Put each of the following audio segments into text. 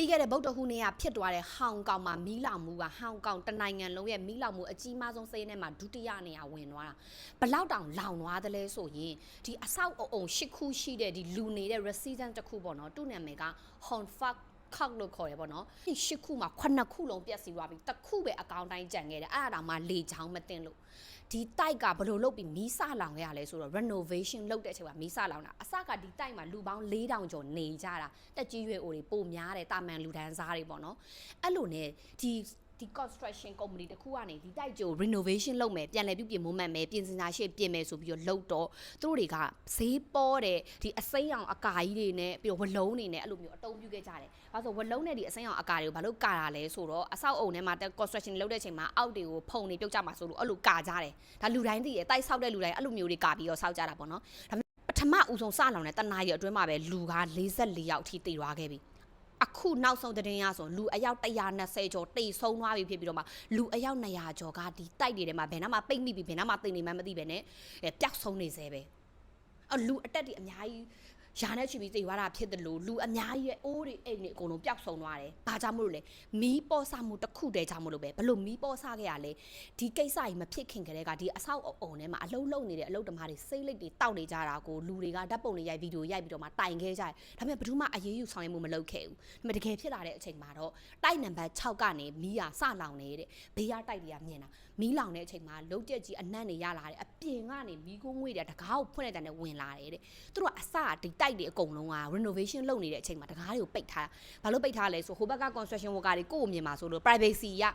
ပြီးခဲ့တဲ့ဗုဒ္ဓဟူးနေ့ကဖြစ်သွားတဲ့ဟောင်ကောင်မှာမီးလောင်မှုကဟောင်ကောင်တနိုင်ငံလုံးရဲ့မီးလောင်မှုအကြီးမားဆုံးစိတ်နဲ့မှာဒုတိယနေရာဝင်သွားတာဘလောက်တောင်လောင်သွားသလဲဆိုရင်ဒီအဆောက်အအုံရှစ်ခုရှိတဲ့ဒီလူနေတဲ့ resident တစ်ခုပေါ့နော်သူ့နာမည်က Honfak ခောက်လို့ခေါ်ရပေါ့နော်ဒီရှစ်ခုမှာခုနှစ်ခုလုံးပြက်စီသွားပြီတစ်ခုပဲအကောင့်တိုင်းကြံခဲ့တယ်အဲ့ဒါတောင်မှလေချောင်းမတင်လို့ဒီတိုက်ကဘယ်လိုလုပ်ပြီးမီးစလောင်ခဲ့ရလဲဆိုတော့ renovation လုပ်တဲ့အချိန်မှာမီးစလောင်တာအစကဒီတိုက်မှာလူပေါင်း4000ကျော်နေကြတာတက်ကြီးရွယ်အိုတွေပိုများတယ်တာမန်လူဒန်းစားတွေပေါ့နော်အဲ့လိုနဲ့ဒီ ဒီ construction company တခုကနေဒီတိုက်ကြို renovation လုပ်မယ်ပြန်လည်ပြုပြင်မွမ်းမံမယ်ပြင်စင်စာရှေ့ပြင်မယ်ဆိုပြီးတော့လုပ်တော့သူတို့တွေကဈေးပေါ်တဲ့ဒီအစိမ်းအောင်အကာကြီးတွေနဲ့ပြီးတော့ဝလုံးတွေနဲ့အဲ့လိုမျိုးအတုံးပြုခဲ့ကြတယ်။ဘာလို့ဝလုံးနဲ့ဒီအစိမ်းအောင်အကာတွေကိုဘာလို့ကာတာလဲဆိုတော့အဆောက်အုံထဲမှာ construction လုပ်တဲ့အချိန်မှာအောက်တွေကိုဖုံနေပြုတ်ကြမှာဆိုလို့အဲ့လိုကာကြတယ်။ဒါလူတိုင်းသိရတိုက်ဆောက်တဲ့လူတိုင်းအဲ့လိုမျိုးတွေကာပြီးတော့ဆောက်ကြတာပေါ့နော်။ဒါပေမဲ့ပထမဦးဆုံးစလောင်တဲ့တနားရီအတွင်းမှာပဲလူက44ယောက်အထိတည်သွားခဲ့ပြီ။ အခုနောက်ဆုံးသတင်းရဆိုလူအယောက်120ကျော်တိတ်ဆုံးသွားပြီဖြစ်ပြီးတော့မှလူအယောက်200ကျော်ကဒီတိုက်တွေထဲမှာဘယ်နှမှာပိတ်မိပြီဘယ်နှမှာတိတ်နေမှမသိပဲနဲ့အဲပျောက်ဆုံးနေသေးပဲအလူအတက်တွေအများကြီး ရာနဲ့ချီပြီးသိသွားတာဖြစ်တယ်လို့လူအများကြီးရဲ့အိုးတွေအိမ်တွေအကုန်လုံးပျောက်ဆုံးသွားတယ်။ဘာကြောင့်မလို့လဲမီးပေါ်ဆမှုတစ်ခုတည်းကြောင့်မလို့ပဲဘလို့မီးပေါ်ဆခဲ့ရလဲဒီကိစ္စကြီးမဖြစ်ခင်ကတည်းကဒီအဆောက်အအုံထဲမှာအလုံးလုံးနေတဲ့အလုပ်သမားတွေစိတ်လိတ်တွေတောက်နေကြတာကိုလူတွေကဓာတ်ပုံတွေရိုက်ဗီဒီယိုရိုက်ပြီးတော့မှတိုင်ခဲ့ကြတယ်။ဒါပေမဲ့ဘယ်သူမှအရေးယူဆောင်ရွက်မှုမလုပ်ခဲ့ဘူး။ဒါပေမဲ့တကယ်ဖြစ်လာတဲ့အချိန်မှာတော့တိုက်နံပါတ်6ကနေမီးရစလောင်နေတဲ့ဘေးရတိုက်တွေကမြင်တာ မီးလောင်တဲ့အချိန်မှာလုံးတက်ကြီးအနံ့တွေရလာတယ်အပြင်ကနေမီးကိုငွေ့တဲ့တကားကိုဖွင့်လိုက်တဲ့နဲ့ဝင်လာတယ်တဲ့သူတို့ကအစဒီတိုက်တွေအကုန်လုံးက renovation လုပ်နေတဲ့အချိန်မှာတကားတွေကိုပိတ်ထားဘာလို့ပိတ်ထားလဲဆိုဟိုဘက်က construction worker တွေကိုယ့်ကိုမြင်မှာဆိုလို့ privacy ရ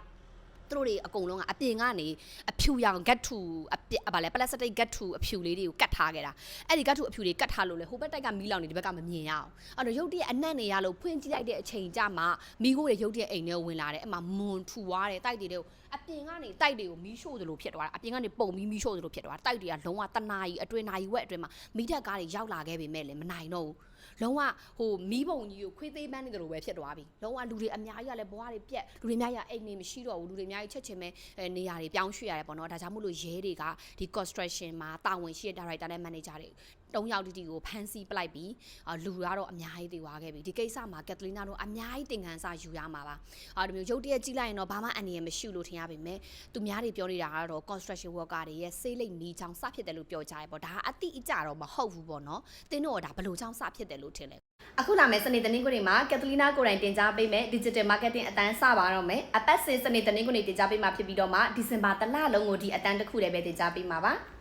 သူတို့တွေအကုန်လုံးကအပြင်ကနေအဖြူရောင် get to အပြဗာလဲ plastic get to အဖြူလေးတွေကိုကတ်ထားခဲ့တာအဲ့ဒီ get to အဖြူတွေကတ်ထားလို့လေဟိုဘက်တိုက်ကမီးလောင်နေဒီဘက်ကမမြင်ရအောင်အဲ့တော့ရုတ်တရက်အနက်နေရလို့ဖွင့်ကြည့်လိုက်တဲ့အချိန်ကြမှာမီးခိုးတွေရုတ်တရက်အိမ်ထဲဝင်လာတယ်အမှမွန်ထူသွားတယ်တိုက်တွေတွေကို အပြင်ကနေတိုက်တွေကိုမီးရှို့သလိုဖြစ်သွားတာအပြင်ကနေပုံပြီးမီးရှို့သလိုဖြစ်သွားတာတိုက်တွေကလုံးဝတနာကြီးအတွင်းနာကြီးဝက်အတွင်းမှာမီးတက်ကားတွေရောက်လာခဲ့ပေမဲ့လည်းမနိုင်တော့ဘူးလုံးဝဟိုမီးပုံကြီးကိုခွေးသေးပန်းနေတယ်လို့ပဲဖြစ်သွားပြီလုံးဝလူတွေအများကြီးကလည်းဘဝတွေပြက်လူတွေအများကြီးကအိမ်နေမရှိတော့ဘူးလူတွေအများကြီးချက်ချင်းပဲအဲနေရာတွေပြောင်းရွှေ့ရတယ်ပေါ့နော်ဒါကြောင့်မို့လို့ရဲတွေကဒီ construction မှာတာဝန်ရှိတဲ့ director နဲ့ manager တွေ ၃ယောက်တိတိကိုဖမ်းဆီးပလိုက်ပြီးလူကတော့အများကြီးတေသွားခဲ့ပြီဒီကိစ္စမှာကက်သလီနာတို့အများကြီးသင်ခန်းစာယူရမှာပါအဲဒီမျိုးရုတ်တရက်ကြည့်လိုက်ရင်တော့ဘာမှအန္တရာယ်မရှိလို့ထင်ရပေမဲ့သူများတွေပြောနေတာကတော့ construction worker တွေရဲ့ဆေးလိပ်မီးချောင်းစဖြစ်တယ်လို့ပြောကြရပေါ့ဒါအတိအကျတော့မဟုတ်ဘူးပေါ့နော်သင်တို့ကဒါဘလို့ချောင်းစဖြစ်တယ်လို့ထင်လဲအခုလာမယ့်စနေတနင်္ဂနွေမှာကက်သလီနာကိုရိုင်တင်ကြားပေးမယ် digital marketing အတန်းစပါတော့မယ်အပတ်စဉ်စနေတနင်္ဂနွေတင်ကြားပေးမှာဖြစ်ပြီးတော့မှဒီဇင်ဘာတလလုံးကိုဒီအတန်းတစ်ခုတည်းပဲတင်ကြားပေးမှာပါ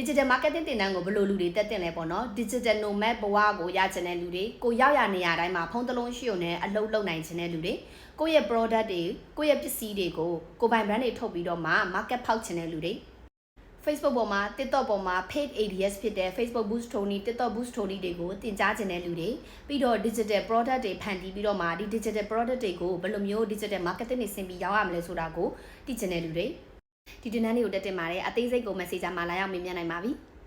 digital marketing တင်တန်းကိုဘယ်လိုလူတွေတက်တင်လဲပေါ့နော် digital nomad ဘဝကိုရချင်တဲ့လူတွေကိုရောက်ရနေရတိုင်းမှာဖုန်းတစ်လုံးရှိုံနဲ့အလုပ်လုပ်နိုင်ချင်တဲ့လူတွေကိုယ့်ရဲ့ product တွေကိုယ့်ရဲ့ပစ္စည်းတွေကိုကိုယ်ပိုင် brand တွေထုတ်ပြီးတော့မှ market ဖောက်ချင်တဲ့လူတွေ Facebook ပေါ်မှာ TikTok ပေါ်မှာ paid ADS ဖြစ်တဲ့ Facebook Boost Tony TikTok Boost Tony တွေကိုတင် जा ခြင်းတဲ့လူတွေပြီးတော့ digital product တွေဖန်တီးပြီးတော့မှဒီ digital product တွေကိုဘယ်လိုမျိုး digital marketing တွေဆင်ပြီးရောင်းရမလဲဆိုတာကိုသိချင်တဲ့လူတွေ ဒီတင်နန်းလေးကိုတက်တင်ပါတယ်အသေးစိတ်ကို message မှာလာရောက်မေးမြန်းနိုင်ပါပြီ။